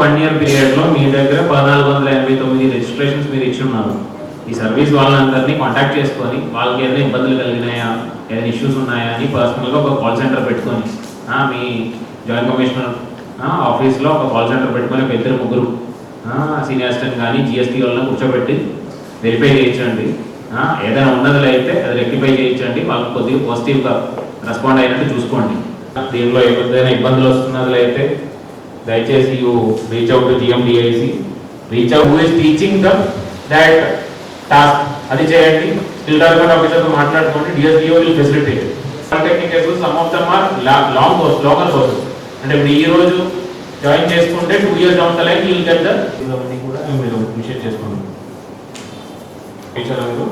One year పీరియడ్లో మీ దగ్గర పద్నాలుగు వందల ఎనభై తొమ్మిది రిజిస్ట్రేషన్స్ మీరు ఇచ్చి ఉన్నారు. ఈ సర్వీస్ వాళ్ళందరినీ కాంటాక్ట్ చేసుకొని వాళ్ళకి ఏదైనా ఇబ్బందులు కలిగినాయా? ఏదైనా ఇష్యూస్ ఉన్నాయా అని పర్సనల్గా ఒక కాల్ సెంటర్ పెట్టుకొని మీ జాయింట్ కమిషనర్ ఆఫీస్లో ఒక కాల్ సెంటర్ పెట్టుకొని ఒక ఇద్దరు ముగ్గురు సీనియర్ అసిస్టెంట్ కానీ జిఎస్టీ వాళ్ళని కూర్చోబెట్టి వెరిఫై చేయించండి. ఏదైనా ఉన్నది అయితే అది రెక్టిఫై చేయించండి. వాళ్ళకి కొద్దిగా పాజిటివ్గా రెస్పాండ్ అయినట్టు చూసుకోండి. దీనిలో ఏదైనా ఇబ్బందులు వస్తున్నది అయితే దయచేసి you reach out to GMDIC reach out who is teaching the that task అది చేయండి. స్కిల్ డెవలప్మెంట్ ఆఫీసర్తో మాట్లాడుకోండి. DSDO will facilitate technical some of them are long course local courses అంటే ఇప్పుడు ఈ రోజు జాయిన్ చేసుకుంటే two years down the line will get the ఇవన్నీ కూడా మీరు అప్రిషియేట్ చేసుకోండి. మీరు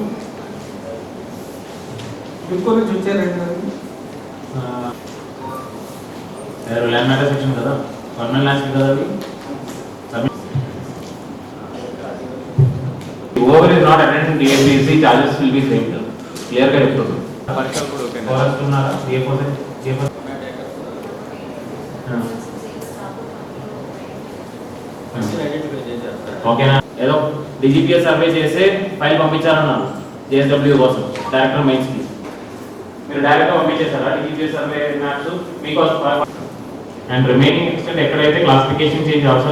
ఇంకో నుంచి వచ్చారండి ల్యాండ్ మ్యాటర్ సెక్షన్ కదా. గవర్నమెంట్ ల్యాండ్స్ కదా అది? Over is not attending DSBC charges will be same క్లియర్గా చెప్తుంది ఓకేనా ఏదో డిజిపిఎస్ సర్వే చేసి ఫైల్ పంపించారన్నారు జేఎస్డబ్ల్యూ కోసం. డైరెక్టర్ మెయిన్స్కి మీరు డైరెక్ట్గా పంపించేశారా? డిజిపిఎస్ సర్వే మ్యాప్స్ మీకోసం అండ్ రిమైనింగ్ ఎక్స్టెంట్ ఎక్కడైతే క్లాసిఫికేషన్ చేంజ్